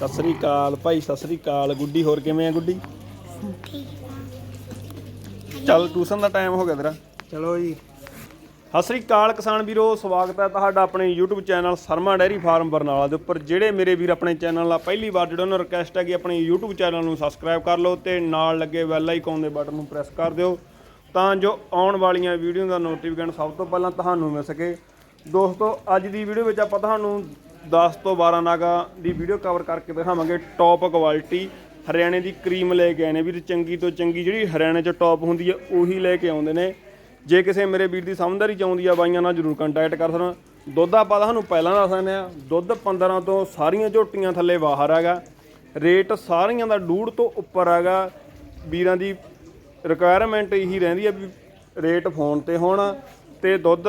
ਸਤਿ ਸ੍ਰੀ ਅਕਾਲ ਭਾਈ ਸਤਿ ਸ੍ਰੀ ਅਕਾਲ। ਗੁੱਡੀ ਹੋਰ ਕਿਵੇਂ ਆ ਗੁੱਡੀ? ਚੱਲ ਟਿਊਸ਼ਨ ਦਾ ਟਾਈਮ ਹੋ ਗਿਆ ਤੇਰਾ। ਚਲੋ ਜੀ। ਸਤਿ ਸ੍ਰੀ ਅਕਾਲ ਕਿਸਾਨ ਵੀਰੋ ਸਵਾਗਤ ਹੈ ਤੁਹਾਡਾ ਆਪਣੇ YouTube channel Sharma dairy farm Barnala ਦੇ ਉੱਪਰ। ਜਿਹੜੇ ਮੇਰੇ ਵੀਰ ਆਪਣੇ ਚੈਨਲ ਨਾਲ ਪਹਿਲੀ ਵਾਰ ਜੁੜੇ ਉਹਨਾਂ ਨੂੰ ਰਿਕਵੈਸਟ ਹੈ ਕਿ ਆਪਣੇ YouTube ਚੈਨਲ ਨੂੰ ਸਬਸਕ੍ਰਾਈਬ ਕਰ ਲਓ ਤੇ ਨਾਲ ਲੱਗੇ ਬੈਲ ਆਈਕਨ ਦੇ ਬਟਨ ਨੂੰ ਪ੍ਰੈਸ ਕਰ ਦਿਓ ਤਾਂ ਜੋ ਆਉਣ ਵਾਲੀਆਂ ਵੀਡੀਓ ਦਾ ਨੋਟੀਫਿਕੇਸ਼ਨ ਸਭ ਤੋਂ ਪਹਿਲਾਂ ਤੁਹਾਨੂੰ ਮਿਲ ਸਕੇ। ਦੋਸਤੋ ਅੱਜ ਦੀ ਵੀਡੀਓ ਵਿੱਚ ਆਪਾਂ ਤੁਹਾਨੂੰ 10 ਤੋਂ 12 ਨਾਗਾ ਦੀ ਵੀਡੀਓ ਕਵਰ ਕਰਕੇ ਦਿਖਾਵਾਂਗੇ ਟੌਪ ਕੁਆਲਿਟੀ ਹਰਿਆਣੇ ਦੀ ਕਰੀਮ ਲੈ ਕੇ ਆਏ ਨੇ ਵੀਰ, ਚੰਗੀ ਤੋਂ ਚੰਗੀ ਜਿਹੜੀ ਹਰਿਆਣੇ 'ਚ ਟੌਪ ਹੁੰਦੀ ਹੈ ਉਹੀ ਲੈ ਕੇ ਆਉਂਦੇ ਨੇ। ਜੇ ਕਿਸੇ ਮੇਰੇ ਵੀਰ ਦੀ ਸਮਝਦਾਰੀ 'ਚ ਆਉਂਦੀ ਆ, ਬਾਈਆਂ ਨਾਲ ਜਰੂਰ ਕੰਟੈਕਟ ਕਰ ਸਕਣ। ਦੁੱਧ ਆਪਾਂ ਤੁਹਾਨੂੰ ਪਹਿਲਾਂ ਦੱਸ ਦਿੰਦੇ ਆ, ਦੁੱਧ 15 ਤੋਂ ਸਾਰੀਆਂ ਝੋਟੀਆਂ ਥੱਲੇ ਬਾਹਰ ਹੈਗਾ। ਰੇਟ ਸਾਰੀਆਂ ਦਾ ਡੂੜ ਤੋਂ ਉੱਪਰ ਹੈਗਾ। ਵੀਰਾਂ ਦੀ ਰਿਕੁਆਇਰਮੈਂਟ ਇਹੀ ਰਹਿੰਦੀ ਆ ਵੀ ਰੇਟ ਫੋਨ ਤੇ ਹੋਣ। ਤੇ ਦੁੱਧ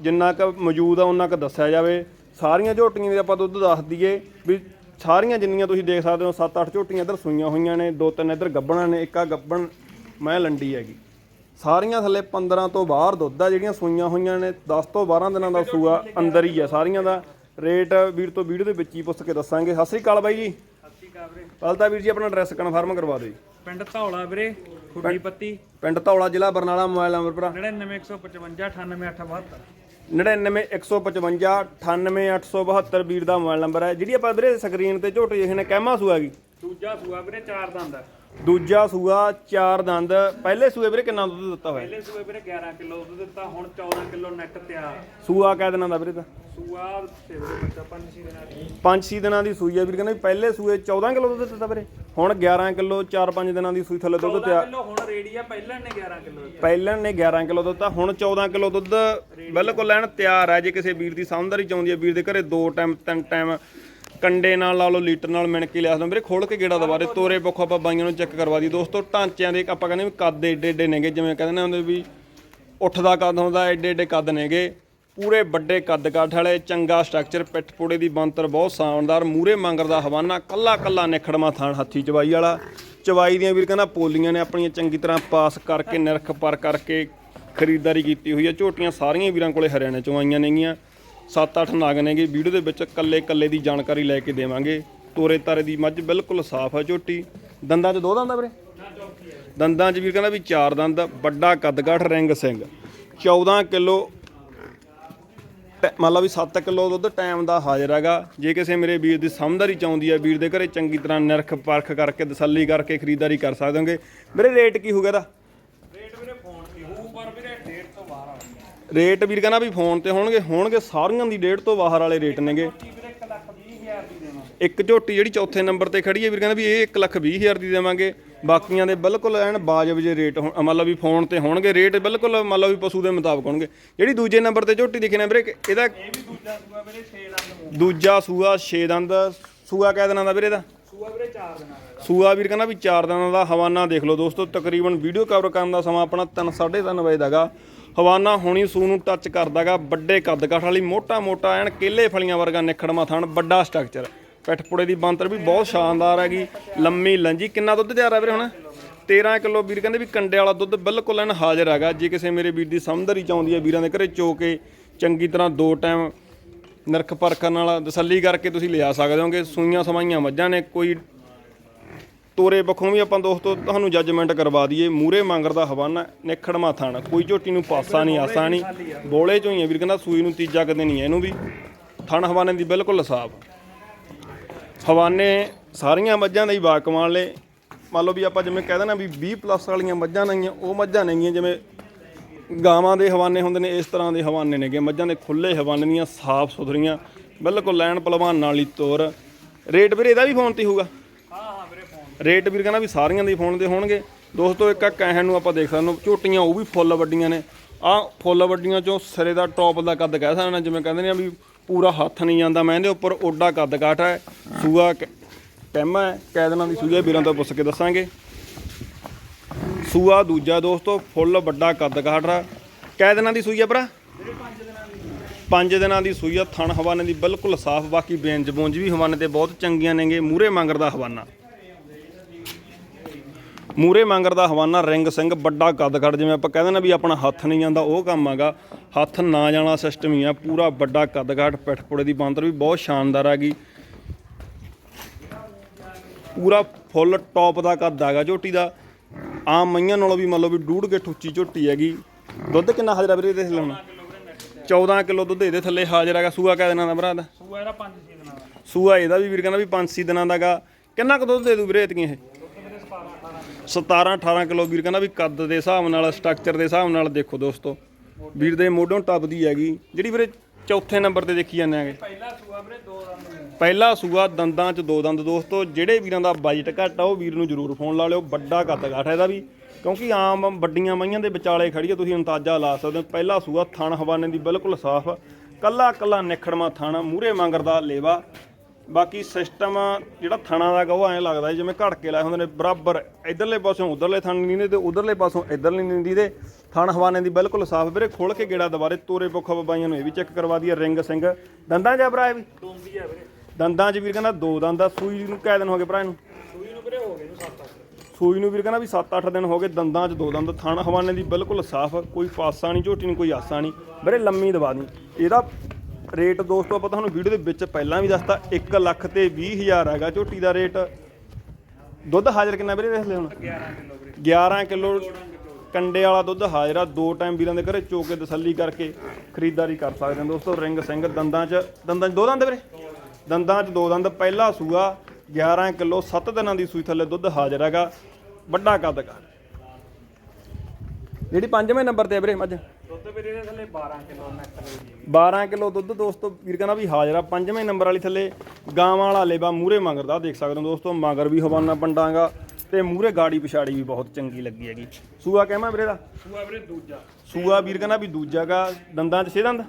ਜਿੰਨਾ ਕੁ ਮੌਜੂਦ ਆ ਉਹਨਾਂ ਕੁ ਦੱਸਿਆ ਜਾਵੇ। ਸਾਰੀਆਂ ਝੋਟੀਆਂ ਦੇ ਆਪਾਂ ਦੁੱਧ ਦੱਸ ਦਈਏ ਵੀ ਸਾਰੀਆਂ ਜਿੰਨੀਆਂ ਤੁਸੀਂ ਦੇਖ ਸਕਦੇ ਹੋ 7-8 ਝੋਟੀਆਂ ਇੱਧਰ ਸੂਈਆਂ ਹੋਈਆਂ ਨੇ ਦੋ ਤਿੰਨ ਇੱਧਰ ਗੱਬਣਾ ਨੇ ਇੱਕ ਆ ਗੱਬਣ ਮੈਂ ਲੰਡੀ ਹੈਗੀ। ਸਾਰੀਆਂ ਥੱਲੇ 15 ਤੋਂ ਬਾਹਰ ਦੁੱਧ ਆ ਜਿਹੜੀਆਂ ਸੂਈਆਂ ਹੋਈਆਂ ਨੇ 10 ਤੋਂ 12 ਦਿਨਾਂ ਦਾ ਸੂਆ ਅੰਦਰ ਹੀ ਆ ਸਾਰੀਆਂ ਦਾ। ਰੇਟ ਵੀਰ ਤੋਂ ਵੀਡੀਓ ਦੇ ਵਿੱਚ ਹੀ ਪੁੱਛ ਕੇ ਦੱਸਾਂਗੇ। ਸਤਿ ਸ੍ਰੀ ਅਕਾਲ ਬਾਈ ਜੀ। ਸਤਿ ਸ਼੍ਰੀ ਅਕਾਲ ਵੀਰੇ। ਪਹਿਲਾਂ ਤਾਂ ਵੀਰ ਜੀ ਆਪਣਾ ਐਡਰੈਸ ਕਨਫਰਮ ਕਰਵਾ ਦਿਓ ਜੀ। ਪਿੰਡ ਧੌਲਾ ਵੀਰੇ ਖੁੱਡੀ ਪੱਤੀ ਪਿੰਡ ਧੌਲਾ ਜ਼ਿਲ੍ਹਾ ਬਰਨਾਲਾ ਮੋਬਾਈਲ ਨੰਬਰ ਭਰਾ। 99155 99155 98872 ਵੀਰ ਦਾ ਮੋਬਾਈਲ ਨੰਬਰ ਹੈ ਜਿਹੜੀ ਆਪਾਂ ਵੀਰੇ ਸਕਰੀਨ ਤੇ ਝੋਟੀ ਦੇਖਨੇ ਕਹਿਮਾ ਸੂਆ ਗਈ ਦੂਜਾ ਸੂਆ ਵੀਰੇ, ਚਾਰ ਦੰਦ ਆ। ਦੂਜਾ ਸੂਆ ਚਾਰ ਦੰਦ। ਪਹਿਲੇ ਸੂਏ ਵੀਰੇ ਕਿੰਨਾ ਦੁੱਧ ਦਿੱਤਾ ਹੋਇਆ? ਪਹਿਲੇ ਸੂਏ ਵੀਰੇ 11 ਕਿਲੋ ਦੁੱਧ ਦਿੱਤਾ ਹੁਣ 14 ਕਿਲੋ ਨੈਟ ਤਿਆਰ। ਸੂਆ ਕਿਹ ਦਿਨਾਂ ਦਾ ਵੀਰੇ ਤਾਂ ਸੂਆ ਤੇ ਵੀਰੇ ਬੱਚਾ ਪੰਜ ਛੇ ਦਿਨਾਂ ਦੀ। 5-6 ਦਿਨਾਂ ਦੀ ਸੂਈ ਆ ਵੀਰ ਕਹਿੰਦਾ ਪਹਿਲੇ ਸੂਏ 14 ਕਿਲੋ ਦੁੱਧ ਦਿੱਤਾ ਵੀਰੇ। ਹੁਣ 11 ਕਿਲੋ 4-5 ਦਿਨਾਂ ਦੀ ਸੂਈ ਥੱਲੇ ਦੁੱਧ 14 ਤਿਆਰ। ਕਿਲੋ ਹੁਣ ਰੇਡੀ ਆ ਪਹਿਲਾਂ ਨੇ 11 ਕਿਲੋ ਪਹਿਲਾਂ ਨੇ 11 ਕਿਲੋ ਦਿੱਤਾ ਹੁਣ 14 ਕਿਲੋ ਦੁੱਧ ਬਿਲਕੁਲ ਲੈਣ ਤਿਆਰ ਹੈ ਜੇ ਕਿਸੇ ਵੀਰ ਦੀ ਸਮਝਦਾਰੀ ਚਾਹੁੰਦੀ ਹੈ ਵੀਰ ਦੇ ਘਰੇ ਦੋ ਟਾਈਮ ਤਿੰਨ ਟਾਈਮ ਕੰਡੇ ਨਾਲ ਲਾ ਲਓ, ਲੀਟਰ ਨਾਲ ਮਿਣ ਕੇ ਲਿਆ ਸਕਦੇ ਵੀਰੇ ਖੋਲ ਕੇ ਗੇੜਾ ਦਵਾਰੇ ਤੋਰੇ ਪੱਖੋਂ ਆਪਾਂ ਬਾਈਆਂ ਨੂੰ ਚੈੱਕ ਕਰਵਾ ਦੀ ਦੋਸਤੋ, ਢਾਂਚਿਆਂ ਦੇ ਆਪਾਂ ਕਹਿੰਦੇ ਵੀ ਕੱਦ ਏਡੇ ਏਡੇ ਨੇਗੇ, ਜਿਵੇਂ ਕਹਿੰਦੇ ਨੇ ਹੁੰਦੇ ਵੀ ਉੱਠਦਾ ਕੱਦ ਹੁੰਦਾ, ਏਡੇ ਏਡੇ ਕੱਦ ਨੇਗੇ। ਪੂਰੇ ਵੱਡੇ ਕੱਦ ਕਾਠ ਵਾਲੇ, ਚੰਗਾ ਸਟਰਕਚਰ ਪਿੱਠ ਪੂੜੇ ਦੀ ਬੰਤਰ ਬਹੁਤ ਸ਼ਾਨਦਾਰ, ਮੂਰੇ ਮੰਗਰ ਦਾ ਹਵਾਨਾ, ਕੱਲਾ ਕੱਲਾ ਨਿਖੜਮਾ ਥਾਣ ਹੱਥੀ ਚਵਾਈ ਵਾਲਾ। ਚਵਾਈ ਦੀਆਂ ਵੀਰ ਕਹਿੰਦਾ ਪੋਲੀਆਂ ਨੇ ਆਪਣੀਆਂ ਚੰਗੀ ਤਰ੍ਹਾਂ ਪਾਸ ਕਰਕੇ, ਨਿਰਖ ਪਰ ਕਰਕੇ ਖਰੀਦਦਾਰੀ ਕੀਤੀ ਹੋਈ ਹੈ ਝੋਟੀਆਂ ਸਾਰੀਆਂ ਵੀਰਾਂ ਕੋਲੇ ਹਰਿਆਣੇ ਚੋਂ ਆਈਆਂ ਨੇਗੀਆਂ। 7-8 ਨਾਗ ਨੇਗੇ। ਵੀਡੀਓ ਦੇ ਵਿੱਚ ਕੱਲੇ ਕੱਲੇ ਦੀ ਜਾਣਕਾਰੀ ਲੈ ਕੇ ਦੇਵਾਂਗੇ। ਤੋਰੇ ਤਾਰੇ ਦੀ ਮੱਝ ਬਿਲਕੁਲ ਸਾਫ਼ ਹੈ ਝੋਟੀ। ਦੰਦਾਂ 'ਚ ਦੋ ਦੰਦ ਆ ਵੀਰੇ? ਦੰਦਾਂ 'ਚ ਵੀਰ ਕਹਿੰਦਾ ਵੀ ਚਾਰ ਦੰਦ, ਵੱਡਾ ਕੱਦਕਾਠ ਰਿੰਗ ਸਿੰਘ। 14 ਕਿਲੋ ਟੈ- ਮੰਨ ਲਓ ਵੀ 7 ਕਿਲੋ ਦੁੱਧ ਟਾਈਮ ਦਾ ਹਾਜ਼ਰ ਹੈਗਾ। ਜੇ ਕਿਸੇ ਮੇਰੇ ਵੀਰ ਦੀ ਸਮਝਦਾਰੀ ਚਾਹੁੰਦੀ ਹੈ ਵੀਰ ਦੇ ਘਰੇ ਚੰਗੀ ਤਰ੍ਹਾਂ ਨਿਰਖ ਪਰਖ ਕਰਕੇ ਤਸੱਲੀ ਕਰਕੇ ਖਰੀਦਦਾਰੀ ਕਰ ਸਕਦੇ ਹੋਗੇ। ਮੇਰੇ ਰੇਟ ਕੀ ਹੋਊਗਾ ਇਹਦਾ ਰੇਟ ਵੀਰੇ ਫੋਨ ਤੇ ਹੋਊ ਪਰ ਵੀਰੇ 1.5 ਤੋਂ ਬਾਹਰ ਆ ਰੇਟ ਵੀਰ ਕਹਿੰਦਾ ਵੀ ਫੋਨ ਤੇ ਹੋਣਗੇ ਹੋਣਗੇ ਸਾਰੀਆਂ ਦੀ ਡੇਢ ਤੋਂ ਬਾਹਰ ਵਾਲੇ ਰੇਟ ਨੇਗੇ। ਕੀ ਵੀਰੇ 1 ਲੱਖ 20 ਹਜ਼ਾਰ ਦੀ ਦੇਵਾਂ ਇੱਕ ਝੋਟੀ ਜਿਹੜੀ ਚੌਥੇ ਨੰਬਰ ਤੇ ਖੜੀ ਹੈ ਵੀਰ ਕਹਿੰਦਾ ਵੀ ਇਹ 1 ਲੱਖ 20 ਹਜ਼ਾਰ ਦੀ ਦੇਵਾਂਗੇ। ਬਾਕੀਆਂ ਦੇ ਬਿਲਕੁਲ ਐਨ ਬਾਜਬ ਜੇ ਰੇਟ ਲਓ ਵੀ ਫੋਨ ਤੇ ਹੋਣਗੇ ਰੇਟ ਬਿਲਕੁਲ ਮੰਨ ਲਓ ਵੀ ਪਸ਼ੂ ਦੇ ਮੁਤਾਬਕ ਹੋਣਗੇ। ਜਿਹੜੀ ਦੂਜੇ ਨੰਬਰ ਤੇ ਝੋਟੀ ਦਿਖੇ ਨੇ ਵੀਰੇ ਇਹਦਾ ਇਹ ਵੀ ਦੂਜਾ ਸੂਆ ਵੀਰੇ 6 ਦੰਦ ਦੂਜਾ ਸੂਆ 6 ਦੰਦ ਸੂਆ ਕਹਿ ਦਿਨਾਂ ਦਾ ਵੀਰੇ ਦਾ ਸੂਆ ਵੀਰੇ 4 ਦਿਨਾਂ ਦਾ ਸੂਆ ਵੀਰ ਕਹਿੰਦਾ ਵੀ 4 ਦਿਨਾਂ ਦਾ ਹਵਾਨਾ ਦੇਖ ਲਓ ਦੋਸਤੋ ਤਕਰੀਬਨ ਵੀਡੀਓ ਕਵਰ ਕਰਨ ਦਾ ਸਮਾਂ ਆਪਣਾ 3 3:30 ਵਜੇ ਦਾਗਾ ਹਵਾਨਾ ਹੁਣੀ ਸੂ ਨੂੰ ਟੱਚ ਕਰਦਾਗਾ, ਵੱਡੇ ਕੱਦ ਕਾਠ ਵਾਲੀ ਮੋਟਾ ਮੋਟਾ ਐਨ ਕੇਲੇ ਫਲੀਆਂ ਵਰਗਾ ਨਿਖੜਮਾ ਥਣ ਵੱਡਾ ਸਟਰਕਚਰ ਪਿੱਠਪੁੜੇ ਦੀ ਬੰਤਰ ਵੀ ਬਹੁਤ ਸ਼ਾਨਦਾਰ ਹੈਗੀ, ਲੰਮੀ ਲੰਜੀ, ਕਿੰਨਾ ਦੁੱਧ ਤਿਆਰ ਆ ਵੀਰੇ ਹੁਣ? 13 ਕਿਲੋ ਵੀਰ ਕਹਿੰਦੇ ਵੀ ਕੰਡੇ ਵਾਲਾ ਦੁੱਧ ਬਿਲਕੁਲ ਐਨ ਹਾਜ਼ਰ ਹੈਗਾ। ਜੇ ਕਿਸੇ ਮੇਰੇ ਵੀਰ ਦੀ ਸਮਝਦਾਰੀ ਆਉਂਦੀ ਹੈ ਵੀਰਾਂ ਦੇ ਘਰੇ ਚੋ ਕੇ ਚੰਗੀ ਤਰ੍ਹਾਂ ਦੋ ਟਾਈਮ ਨਰਖ ਪਰਖਣ ਨਾਲ ਤਸੱਲੀ ਕਰਕੇ ਤੁਸੀਂ ਲਿਆ ਸਕਦੇ ਹੋਗੇ। ਸੂਈਆਂ ਸਮਾਈਆਂ ਮੱਝਾਂ ਨੇ, ਕੋਈ ਤੋਰੇ ਪੱਖੋਂ ਵੀ ਆਪਾਂ ਦੋਸਤੋ ਤੁਹਾਨੂੰ ਜੱਜਮੈਂਟ ਕਰਵਾ ਦਈਏ। ਮੂਰੇ ਮੰਗਰ ਦਾ ਹਵਾਨਾ, ਨਿਖੜਮਾ ਥਾਣਾ। ਕੋਈ ਝੋਟੀ ਨੂੰ ਪਾਸਾ ਨਹੀਂ, ਆਸਾ ਨਹੀਂ। ਬੋਲੇ ਚੋਂ ਹੀ ਹੈ ਵੀਰ, ਕਹਿੰਦਾ ਸੂਈ ਨੂੰ ਤੀਜਾ ਕਦੇ ਨਹੀਂ ਹੈ ਇਹਨੂੰ ਵੀ। ਥਣ ਹਵਾਨੇ ਦੀ ਬਿਲਕੁਲ ਸਾਫ਼ ਹਵਾਨੇ ਸਾਰੀਆਂ ਮੱਝਾਂ ਦਾ ਹੀ ਬਾ ਕਮਾਲ ਨੇ ਮੰਨ ਲਓ ਵੀ ਆਪਾਂ ਜਿਵੇਂ ਕਹਿ ਦੇਣਾ ਵੀ 20 ਪਲੱਸ ਵਾਲੀਆਂ ਮੱਝਾਂ ਨੇਗੀਆਂ ਉਹ ਮੱਝਾਂ ਨੇਗੀਆਂ ਜਿਵੇਂ ਗਾਵਾਂ ਦੇ ਹਵਾਨੇ ਹੁੰਦੇ ਨੇ, ਇਸ ਤਰ੍ਹਾਂ ਦੇ ਹਵਾਨੇ ਨੇਗੇ ਮੱਝਾਂ ਦੇ ਖੁੱਲੇ ਹਵਾਨੇ ਦੀਆਂ, ਸਾਫ਼ ਸੁਥਰੀਆਂ, ਬਿਲਕੁਲ ਲੈਣ ਪਹਿਲਵਾਨ ਵਾਲੀ ਤੋਰ। ਰੇਟ ਵੀਰੇ, ਇਹਦਾ ਵੀ ਫੋਨ ਤੇ ਹੋਊਗਾ। ਰੇਟ ਵੀਰ ਕਹਿੰਦਾ ਵੀ ਸਾਰੀਆਂ ਦੇ ਫੋਨ ਦੇ ਹੋਣਗੇ। ਦੋਸਤੋ, ਇੱਕ ਆ ਕਹਿਣ ਨੂੰ ਆਪਾਂ ਦੇਖ ਸਕਦੇ ਹਾਂ, ਝੋਟੀਆਂ ਉਹ ਵੀ ਫੁੱਲ ਵੱਡੀਆਂ ਨੇ। ਆ ਫੁੱਲ ਵੱਡੀਆਂ ਚੋਂ ਸਿਰੇ ਦਾ ਟੌਪ ਦਾ ਕੱਦ ਕਹਿ ਸਕਦੇ ਹਾਂ, ਜਿਵੇਂ ਕਹਿੰਦੇ ਨੇ ਵੀ ਪੂਰਾ ਹੱਥ ਨਹੀਂ ਜਾਂਦਾ, ਮੈਂ ਇਹਦੇ ਉੱਪਰ ਓਡਾ ਕੱਦ ਕਾਠ ਹੈ, ਸੂਆ ਟੈਮਾ ਹੈ ਕੈਦਨਾਂ ਦੀ ਸੂਆ ਵੀਰਾਂ ਤੋਂ ਪੁੱਛ ਕੇ ਦੱਸਾਂਗੇ। ਸੂਆ ਦੂਜਾ ਦੋਸਤੋ, ਫੁੱਲ ਵੱਡਾ ਕੱਦ ਕਾਠ ਹੈ। ਕੈ ਦਿਨਾਂ ਦੀ ਸੂਈ ਹੈ ਭਰਾ? ਪੰਜ ਦਿਨਾਂ ਦੀ ਸੂਈ ਆ ਥਣ ਹਵਾਨੇ ਦੀ ਬਿਲਕੁਲ ਸਾਫ਼, ਬਾਕੀ ਬੇਂਜ ਬੂੰਜ ਵੀ ਹਵਾਨੇ ਤੇ ਬਹੁਤ ਚੰਗੀਆਂ ਨੇਗੇ ਮੂਰੇ ਮੰਗਰ ਦਾ ਹਵਾਨਾ। ਮੂਰੇ ਮੰਗਰ ਦਾ ਹਵਾਨਾ ਰਿੰਗ ਸਿੰਘ ਵੱਡਾ ਕੱਦ ਕੱਦ ਜਿਵੇਂ ਆਪਾਂ ਕਹਿੰਦੇ ਨਾ ਵੀ ਆਪਣਾ ਹੱਥ ਨਹੀਂ ਜਾਂਦਾ ਉਹ ਕੰਮ ਹੈਗਾ। ਹੱਥ ਨਾ ਜਾਣਾ ਸਿਸਟਮ ਹੀ ਆ ਪੂਰਾ ਵੱਡਾ ਕੱਦ ਕਾਠ ਪਿੱਠ ਪੁੜੇ ਦੀ ਬਾਂਦਰ ਵੀ ਬਹੁਤ ਸ਼ਾਨਦਾਰ ਹੈਗੀ। ਪੂਰਾ ਫੁੱਲ ਟੌਪ ਦਾ ਕੱਦ ਹੈਗਾ ਝੋਟੀ ਦਾ। ਆਮ ਮਈਆਂ ਨਾਲੋਂ ਵੀ ਮੰਨ ਲਓ ਵੀ ਡੂਢ ਗਿੱਠ ਉੱਚੀ ਝੋਟੀ ਹੈਗੀ। ਦੁੱਧ ਕਿੰਨਾ ਹਾਜ਼ਰ ਆ ਵੀਰੇ ਇਹਦੇ ਥੱਲੇ ਹੁਣ? 14 ਕਿਲੋ ਦੁੱਧ ਇਹਦੇ ਥੱਲੇ ਹਾਜ਼ਰ ਹੈਗਾ ਸੂਆ ਕਿਆ ਦਿਨਾਂ ਦਾ ਭਰਾ ਦਾ ਸੂਆ ਇਹਦਾ 5 6 ਦਿਨਾਂ ਦਾ। ਸੂਆ ਇਹਦਾ ਵੀ ਵੀਰ ਕਹਿੰਦਾ ਵੀ 5-6 ਦਿਨਾਂ ਦਾਗਾ ਕਿੰਨਾ ਕੁ ਦੁੱਧ ਦੇ ਦੂ ਵੀਰੇ ਇਤਕੀ ਇਹ? 17 18 ਕਿਲੋ ਵੀਰ ਕਹਿੰਦਾ ਵੀ ਕੱਦ ਦੇ ਹਿਸਾਬ ਨਾਲ ਸਟਰਕਚਰ ਦੇ ਹਿਸਾਬ ਨਾਲ ਦੇਖੋ ਦੋਸਤੋ। ਵੀਰ ਦੇ ਮੋਢੋਂ ਟੱਪਦੀ ਹੈਗੀ। ਜਿਹੜੀ ਵੀਰੇ ਚੌਥੇ ਨੰਬਰ ਤੇ ਦੇਖੀ ਜਾਂਦੇ ਆਗੇ ਪਹਿਲਾ ਸੂਆ ਵੀਰੇ ਦੋ ਦੰਦ ਨੇ। ਪਹਿਲਾ ਸੂਆ ਦੰਦਾਂ 'ਚ ਦੋ ਦੰਦ ਦੋਸਤੋ। ਜਿਹੜੇ ਵੀਰਾਂ ਦਾ ਬਜਟ ਘੱਟ ਆ ਉਹ ਵੀਰ ਨੂੰ ਜ਼ਰੂਰ ਫੋਨ ਲਾ ਲਿਓ। ਵੱਡਾ ਕੱਦ ਹੈ ਇਹਦਾ ਵੀ। ਕਿਉਂਕਿ ਆਮ ਵੱਡੀਆਂ ਮਈਆਂ ਦੇ ਵਿਚਾਲੇ ਖੜੀ ਆ ਤੁਸੀਂ ਅੰਦਾਜ਼ਾ ਲਾ ਸਕਦੇ ਹੋ। ਪਹਿਲਾ ਸੂਆ ਥਣ ਹਵਾਨੇ ਦੀ ਬਿਲਕੁਲ ਸਾਫ਼ ਕੱਲਾ ਕੱਲਾ ਨਿਖੜਮਾ ਥਣ ਮੂਰੇ ਮੰਗਰਦਾ ਲੇਵਾ। ਬਾਕੀ ਸਿਸਟਮ ਜਿਹੜਾ ਥਣਾ ਦਾ ਗਾ ਉਹ ਐਂ ਲੱਗਦਾ ਜਿਵੇਂ ਘੜ ਕੇ ਲਾਏ ਹੁੰਦੇ ਨੇ ਬਰਾਬਰ ਇਧਰਲੇ ਪਾਸੋਂ ਉਧਰਲੇ ਥਣ ਨਹੀਂ ਨੇ ਤੇ ਉਧਰਲੇ ਪਾਸੋਂ ਇਧਰਲੇ ਨਹੀਂ ਦੀ ਦੇ ਥਣ ਹਵਾਨੇ ਦੀ ਬਿਲਕੁਲ ਸਾਫ਼ ਵੀਰੇ ਖੋਲ ਕੇ ਗੇੜਾ ਦੁਬਾਰੇ ਤੋਰੇ ਪੁੱਖਾ ਬਾਈਆਂ ਨੂੰ ਇਹ ਵੀ ਚੈੱਕ ਕਰਵਾ ਦਈਏ ਰਿੰਗ ਸਿੰਘ ਦੰਦਾਂ ਜਾ ਭਰਾ ਇਹ ਵੀ? ਦੋਂਦੀ ਆ ਵੀਰੇ। ਦੰਦਾਂ 'ਚ ਵੀਰ ਕਹਿੰਦਾ ਦੋ ਦੰਦ ਆ ਸੂਈ ਨੂੰ ਕੈ ਦਿਨ ਹੋ ਗਏ ਭਰਾ ਇਹਨੂੰ? ਸੂਈ ਨੂੰ ਵੀਰੇ ਹੋ ਗਏ ਨੂੰ 7 ਸੂਈ ਨੂੰ ਵੀਰ ਕਹਿੰਦਾ ਵੀ 7-8 ਦਿਨ ਹੋ ਗਏ ਦੰਦਾਂ 'ਚ ਦੋ ਦੰਦ ਥਣ ਹਵਾਨੇ ਦੀ ਬਿਲਕੁਲ ਸਾਫ਼ ਕੋਈ ਫਾਸਾ ਨਹੀਂ ਝੋਟੀ ਨਹੀਂ ਕੋਈ ਆਸਾ ਨਹੀਂ। ਵੀਰੇ ਲੰਮੀ ਦਵਾ ਦੀ। ਇਹਦਾ ਰੇਟ ਦੋਸਤੋ, ਆਪਾਂ ਤੁਹਾਨੂੰ ਵੀਡੀਓ ਦੇ ਵਿੱਚ ਪਹਿਲਾਂ ਵੀ ਦੱਸਤਾ 1 ਲੱਖ ਤੇ 20 ਹਜ਼ਾਰ ਹੈਗਾ ਝੋਟੀ ਦਾ ਰੇਟ। ਦੁੱਧ ਹਾਜ਼ਰ ਕਿੰਨਾ ਵੀਰੇ ਦੇਖ ਲੈ ਹੁਣ? 11 ਕਿਲੋ ਵੀਰੇ 11 ਕਿਲੋ ਕੰਡੇ ਵਾਲਾ ਦੁੱਧ ਹਾਜ਼ਰ ਆ, ਦੋ ਟਾਈਮ ਵੀਰਾਂ ਦੇ ਘਰੇ ਚੋ ਕੇ ਤਸੱਲੀ ਕਰਕੇ ਖਰੀਦਦਾਰੀ ਕਰ ਸਕਦੇ ਹੋ ਦੋਸਤੋ, ਰਿੰਗ ਸਿੰਘ ਦੰਦਾਂ 'ਚ ਦੰਦਾਂ 'ਚ ਦੋ ਦੰਦ ਵੀਰੇ? ਦੰਦਾਂ 'ਚ ਦੋ ਦੰਦ, ਪਹਿਲਾ ਸੂਆ 11 ਕਿਲੋ 7 ਦਿਨਾਂ ਦੀ ਸੂਈ ਥੱਲੇ ਦੁੱਧ ਹਾਜ਼ਰ ਹੈਗਾ, ਵੱਡਾ ਕੱਦ ਕਰ। ਜਿਹੜੀ ਪੰਜਵੇਂ ਨੰਬਰ ਤੇ ਵੀਰੇ, ਮੱਝ। ਦੁੱਧ ਵੀਰੇ ਦੇ ਥੱਲੇ 12 ਕਿਲੋ ਨੈਟ ਦੇ ਜੀ 12 ਕਿਲੋ ਦੁੱਧ ਦੋਸਤੋ ਵੀਰ ਕਹਿੰਦਾ ਵੀ ਹਾਜ਼ਰ ਆ ਪੰਜਵੇਂ ਨੰਬਰ ਵਾਲੀ ਥੱਲੇ ਗਾਵਾਂ ਵਾਲਾ ਲੇਬਾ ਮੂਰੇ ਮੰਗਰਦਾ ਦੇਖ ਸਕਦੇ ਹੋ ਦੋਸਤੋ ਮਗਰ ਵੀ ਹਵਾਨਾ ਪੰਡਾਂਗਾ ਤੇ ਮੂਰੇ ਗਾੜੀ ਪਿਛਾੜੀ ਵੀ ਬਹੁਤ ਚੰਗੀ ਲੱਗੀ ਹੈਗੀ। ਸੂਆ ਕਹਿਮਾ ਵੀਰੇ ਦਾ? ਸੂਆ ਵੀਰੇ ਦੂਜਾ। ਸੂਆ ਵੀਰ ਕਹਿੰਦਾ ਵੀ ਦੂਜਾ ਗਾ ਦੰਦਾਂ 'ਚ ਛੇ ਦੰਦ?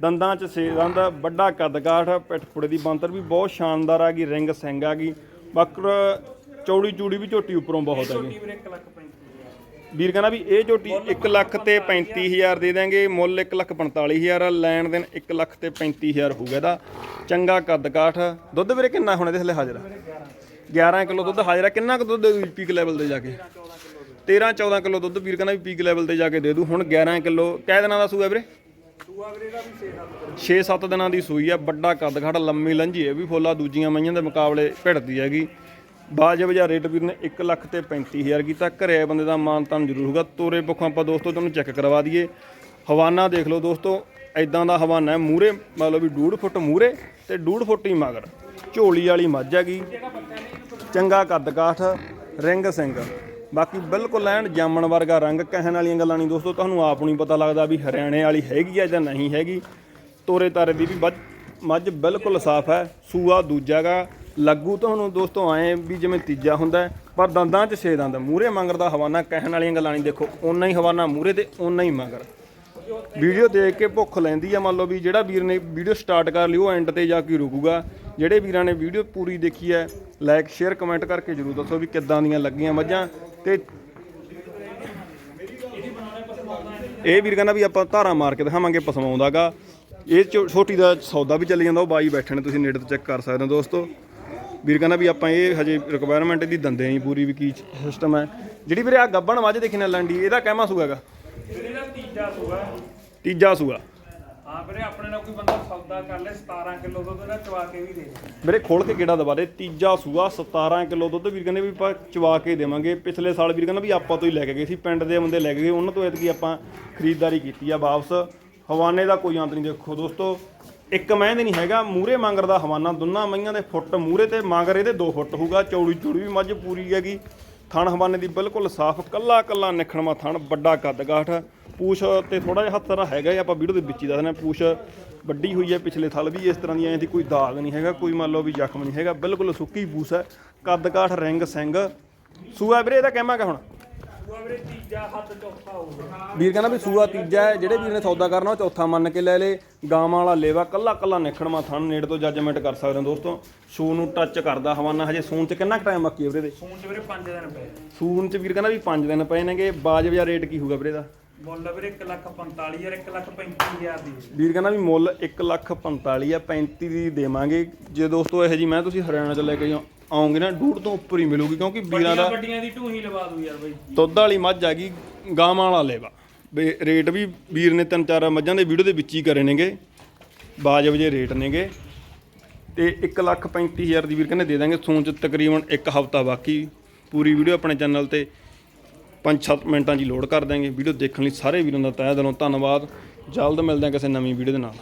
ਦੰਦਾਂ। 'ਚ ਛੇ ਦੰਦ ਵੱਡਾ ਕੱਦ ਕਾਠ ਪਿੱਠ ਪੁੜੇ ਦੀ ਬੰਤਰ ਵੀ ਬਹੁਤ ਸ਼ਾਨਦਾਰ ਆ ਗਈ ਰਿੰਗ ਸਿੰਘ ਆ ਗਈ। ਬਾਕਰ ਚੌੜੀ ਚੂੜੀ ਵੀ ਝੋਟੀ ਉੱਪਰੋਂ ਬਹੁਤ ਹੈਗੀ ਝੋਟੀ ਵੀਰੇ 1 ਲੱਖ 35 ਵੀਰ ਕਹਿੰਦਾ ਵੀ ਇਹ ਝੋਟੀ 1 ਲੱਖ ਤੇ 35000 ਦੇ ਦਾਂਗੇ ਮੁੱਲ 1 ਲੱਖ 45000 ਆ, ਲੈਣ ਦੇਣ 1 ਲੱਖ ਤੇ 35000 ਹੋਊਗਾ ਇਹਦਾ। ਚੰਗਾ ਕੱਦ ਕਾਠ। ਦੁੱਧ ਵੀਰੇ ਕਿੰਨਾ ਹੁਣ ਇਹਦੇ ਥੱਲੇ ਹਾਜ਼ਰ ਆ? 11 ਕਿਲੋ ਦੁੱਧ ਹਾਜ਼ਰ ਕਿੰਨਾ ਕੁ ਦੁੱਧ ਪੀਕ ਲੈਵਲ ਤੇ ਜਾ ਕੇ? 13 14 ਕਿਲੋ ਦੁੱਧ ਵੀਰ ਕਹਿੰਦਾ ਵੀ ਪੀਕ ਲੈਵਲ ਤੇ ਜਾ ਕੇ ਦੇ ਦੂ। ਹੁਣ 11 ਕਿਲੋ ਕਿਹ ਦਿਨਾਂ ਦਾ ਸੂਆ ਵੀਰੇ? ਵੀਰੇ ਦਾ ਵੀ 6 7 ਦਿਨਾਂ ਦੀ ਸੂਈ ਆ। ਵੱਡਾ ਕੱਦ ਖੜ ਲੰਮੀ ਲੰਝੀ ਹੈ ਵੀ ਫੋਲਾ ਦੂਜੀਆਂ ਮਈਆਂ ਦੇ ਮੁਕਾਬਲੇ ਭਿੜਦੀ ਹੈਗੀ। ਬਾਜਬ ਜਾਂ ਰੇਟ ਵੀਰ ਨੇ 1 ਲੱਖ ਤੇ 35000 ਕੀਤਾ। ਘਰੇ ਬੰਦੇ ਦਾ ਮਾਨ ਤਾਨ ਜ਼ਰੂਰ ਹੋਊਗਾ। ਤੋਰੇ ਪੱਖੋਂ ਆਪਾਂ ਦੋਸਤੋ ਤੁਹਾਨੂੰ ਚੈੱਕ ਕਰਵਾ ਦਈਏ। ਹਵਾਨਾ ਦੇਖ ਲਓ ਦੋਸਤੋ ਐਦਾਂ ਦਾ ਹਵਾਨਾ ਹੈ। ਮੂਰੇ ਮਤਲਬ ਵੀ 2.5 ਫੁੱਟ ਮੂਰੇ ਤੇ 2.5 ਫੁੱਟ ਹੀ ਮਗਰ। ਝੋਲੀ ਵਾਲੀ ਮੱਝ ਹੈਗੀ। ਚੰਗਾ ਕੱਦ ਕਾਠ, ਰਿੰਗ ਸਿੰਘ। ਬਾਕੀ ਬਿਲਕੁਲ ਐਨ ਜਾਮਣ ਵਰਗਾ ਰੰਗ ਕਹਿਣ ਵਾਲੀਆਂ ਗੱਲਾਂ ਨਹੀਂ ਦੋਸਤੋ। ਤੁਹਾਨੂੰ ਆਪ ਨੂੰ ਹੀ ਪਤਾ ਲੱਗਦਾ ਵੀ ਹਰਿਆਣੇ ਵਾਲੀ ਹੈਗੀ ਆ ਜਾਂ ਨਹੀਂ ਹੈਗੀ। ਤੋਰੇ ਤਾਰੇ ਦੀ ਵੀ ਮੱਝ ਮੱਝ ਬਿਲਕੁਲ ਸਾਫ਼ ਹੈ। ਸੂਆ ਦੂਜਾ ਦੂਜਾਗਾ ਲੱਗੂ ਤੁਹਾਨੂੰ ਦੋਸਤੋ ਐ ਵੀ ਜਿਵੇਂ ਤੀਜਾ ਹੁੰਦਾ ਪਰ ਦੰਦਾਂ 'ਚ ਛੇ ਦੰਦ ਮੂਰੇ ਮੰਗਰ ਦਾ ਹਵਾਨਾ, ਕਹਿਣ ਵਾਲੀਆਂ ਗੱਲਾਂ ਨਹੀਂ ਦੇਖੋ। ਓਨਾ ਹੀ ਹਵਾਨਾ ਮੂਰੇ ਤੇ ਓਨਾ ਹੀ ਮੰਗਰ। ਵੀਡੀਓ ਦੇਖ ਕੇ ਭੁੱਖ ਲੈਂਦੀ ਆ, ਮੰਨ ਲਓ ਵੀ ਜਿਹੜਾ ਵੀਰ ਨੇ ਵੀਡੀਓ ਸਟਾਰਟ ਕਰ ਲਈ, ਉਹ ਐਂਡ ਤੇ ਜਾ ਕੇ ਰੁਕੂਗਾ। ਜਿਹੜੇ ਵੀਰਾਂ ਨੇ ਵੀਡੀਓ ਪੂਰੀ ਦੇਖੀ ਹੈ ਲਾਈਕ ਸ਼ੇਅਰ ਕਮੈਂਟ ਕਰਕੇ ਜਰੂਰ ਦੱਸੋ ਵੀ ਕਿੱਦਾਂ ਦੀਆਂ ਲੱਗੀਆਂ ਮੱਝਾਂ। ਤੇ ਇਹ ਵੀਰ ਕਹਿੰਦਾ ਵੀ ਆਪਾਂ ਧਾਰਾ ਮਾਰ ਕੇ ਦਿਖਾਵਾਂਗੇ ਪਸਮਾਉਂਦਾਗਾ ਇਹ ਛੋ- ਛੋਟੀ ਦਾ ਸੌਦਾ ਵੀ ਚੱਲੀ ਜਾਂਦਾ, ਉਹ ਬਾਈ ਬੈਠੇ ਨੇ, ਤੁਸੀਂ ਨੇੜੇ ਤੋਂ ਚੈੱਕ ਕਰ ਸਕਦੇ ਹੋ ਦੋਸਤੋ। ਵੀਰ ਕਹਿੰਦਾ ਵੀ ਆਪਾਂ ਇਹ ਹਜੇ ਰਿਕੁਆਇਰਮੈਂਟ ਦੀ ਦੰਦੇ ਨਹੀਂ ਪੂਰੀ ਵੀ ਕੀ ਸਿਸਟਮ ਹੈ। ਜਿਹੜੀ ਵੀਰੇ ਆ ਗੱਬਣ ਮੱਝ ਦੇਖੀ ਨਾ ਲੰਡੀ ਇਹਦਾ ਕਹਿਮਾ ਸੂਆਗਾ ਵੀਰੇ ਦਾ ਤੀਜਾ ਸੂਆ ਤੀਜਾ ਸੂਆ। ਹਾਂ ਵੀਰੇ ਆਪਣੇ ਨਾਲ ਕੋਈ ਬੰਦਾ ਸੌਦਾ ਕਰ ਲੈ 17 ਕਿਲੋ ਦੁੱਧ ਦਾ ਚਵਾ ਕੇ ਵੀ ਦੇ ਦੇ। ਵੀਰੇ ਖੋਲ ਕੇ ਕਿਹੜਾ ਦਵਾ ਦੇ ਤੀਜਾ ਸੂਆ 17 ਕਿਲੋ ਦੁੱਧ ਵੀਰ ਕਹਿੰਦੇ ਵੀ ਆਪਾਂ ਚਵਾ ਕੇ ਦੇਵਾਂਗੇ। ਪਿਛਲੇ ਸਾਲ ਵੀਰ ਕਹਿੰਦਾ ਵੀ ਆਪਾਂ ਤੋਂ ਹੀ ਲੈ ਕੇ ਗਏ ਸੀ ਪਿੰਡ ਦੇ ਬੰਦੇ ਲੈ ਕੇ ਗਏ ਉਹਨਾਂ ਤੋਂ ਐਤਕੀ ਆਪਾਂ ਖਰੀਦਦਾਰੀ ਕੀਤੀ ਆ ਵਾਪਸ। ਹਵਾਨੇ ਦਾ ਕੋਈ ਅੰਤ ਨਹੀਂ ਦੇਖੋ ਦੋਸਤੋ। ਇੱਕ ਮਹਿੰ ਦੇ ਨਹੀਂ ਹੈਗਾ ਮੂਰੇ ਮੰਗਰ ਦਾ ਹਵਾਨਾ ਦੋਨਾਂ ਮਈਆਂ ਦੇ ਫੁੱਟ ਮੂਰੇ ਤੇ ਮੰਗਰ ਇਹਦੇ 2 ਫੁੱਟ ਹੋਊਗਾ ਚੌੜੀ ਚੌੜੀ ਵੀ ਮੱਝ ਪੂਰੀ ਹੈਗੀ। ਥਣ ਹਵਾਨੇ ਦੀ ਬਿਲਕੁਲ ਸਾਫ਼ ਕੱਲਾ ਕੱਲਾ ਨਿਖਣਵਾ ਥਣ ਵੱਡਾ ਕੱਦ ਕਾਠ ਪੂਛ ਤੇ ਥੋੜਾ ਜਿਹਾ ਹੱਥ ਦਾ ਹੈਗਾ ਹੀ, ਆਪਾਂ ਵੀਡੀਓ ਦੇ ਵਿੱਚ ਹੀ ਦੱਸਦੇ ਹਾਂ ਪੂਛ ਵੱਡੀ ਹੋਈ ਹੈ ਪਿਛਲੇ ਥਲ ਵੀ ਇਸ ਤਰ੍ਹਾਂ ਦੀ ਐਂ ਦੀ ਕੋਈ ਦਾਗ ਨਹੀਂ ਹੈਗਾ ਕੋਈ ਮੰਨ ਲਓ ਵੀ ਜ਼ਖਮ ਨਹੀਂ ਹੈਗਾ ਬਿਲਕੁਲ ਸੁੱਕੀ ਪੂਛ ਹੈ। ਕੱਦ ਕਾਠ ਰਿੰਗ ਸਿੰਘ ਸੂਆ ਵੀਰੇ ਇਹਦਾ ਕਹਿਮਾਂਗਾ ਹੁਣ? ਵੀਰੇ ਤੀਜਾ ਹੱਥ ਚੌਥਾ ਹੋਊਗਾ। ਵੀਰ ਕਹਿੰਦਾ ਵੀ ਸੂਆ ਤੀਜਾ ਹੈ ਜਿਹੜੇ ਵੀਰ ਨੇ ਸੌਦਾ ਕਰਨਾ ਉਹ ਚੌਥਾ ਮੰਨ ਕੇ ਲੈ ਲੇ। ਗਾਵਾਂ ਵਾਲਾ ਲੇਵਾ ਕੱਲਾ ਕੱਲਾ ਨਿਖੜਮਾ ਥਣ ਨੇੜ ਤੋਂ ਜੱਜਮੈਂਟ ਕਰ ਸਕਦੇ ਹੋ ਦੋਸਤੋ। ਸੂ ਨੂੰ ਟੱਚ ਕਰਦਾ ਹਵਾਨਾ ਹਜੇ ਸੂਨ ਚ ਕਿੰਨਾ ਟਾਈਮ ਬਾਕੀ ਹੈ ਵੀਰੇ ਦੇ ਸੂਣ ਚ ਵੀਰੇ 5 ਦਿਨ ਪਏ ਸੂਨ ਚ ਵੀਰ ਕਹਿੰਦਾ ਵੀ 5 ਦਿਨ ਪਏ ਨੇਗੇ। ਬਾਜਬ ਜਾਂ ਰੇਟ ਕੀ ਹੋਊਗਾ ਵੀਰੇ ਦਾ ਮੁੱਲ ਵੀਰੇ 1 ਲੱਖ 45 1 ਲੱਖ 35000 ਦੀ ਵੀਰ ਕਹਿੰਦਾ ਵੀ ਮੁੱਲ 1 ਲੱਖ 45 ਆ 35 ਦੀ ਦੇਵਾਂਗੇ। ਜੇ ਦੋਸਤੋ ਇਹੋ ਜੀ ਮੈਂ ਤੁਸੀਂ ਹਰਿਆਣਾ ਚ ਲੈ ਕੇ ਜਾ- ਆਓਗੇ ਨਾ ਡੂਢ ਤੋਂ ਉੱਪਰ ਹੀ ਮਿਲੂਗੀ ਕਿਉਂਕਿ ਵੀਰਾਂ ਦਾ ਵੱਡੀਆਂ ਦੀ ਢੂਹੀ ਲਵਾ ਦੂ ਯਾਰ ਬਾਈ ਦੁੱਧ ਵਾਲੀ ਮੱਝ ਆ ਗਈ ਗਾਵਾਂ ਵਾਲਾ ਲੇਵਾ। ਵੀ ਰੇਟ ਵੀ ਵੀਰ ਨੇ ਤਿੰਨ ਚਾਰ ਮੱਝਾਂ ਦੇ ਵੀਡੀਓ ਦੇ ਵਿੱਚ ਹੀ ਕਰੇ ਨੇਗੇ ਬਾਜਬ ਜੇ ਰੇਟ ਨੇਗੇ। ਤੇ 135000 ਦੀ ਵੀਰ ਕਹਿੰਦੇ ਦੇ ਦਾਂਗੇ ਸੂਣ ਚ ਤਕਰੀਬਨ ਇੱਕ ਹਫਤਾ ਬਾਕੀ। ਪੂਰੀ ਵੀਡੀਓ ਆਪਣੇ ਚੈਨਲ ਤੇ 5-7 ਮਿੰਟਾਂ 'ਚ ਲੋਡ ਕਰ ਦਾਂਗੇ। ਵੀਡੀਓ ਦੇਖਣ ਲਈ ਸਾਰੇ ਵੀਰਾਂ ਦਾ ਤਹਿ ਦਿਲੋਂ ਧੰਨਵਾਦ। ਜਲਦ ਮਿਲਦੇ ਹਾਂ ਕਿਸੇ ਨਵੀਂ ਵੀਡੀਓ ਦੇ ਨਾਲ।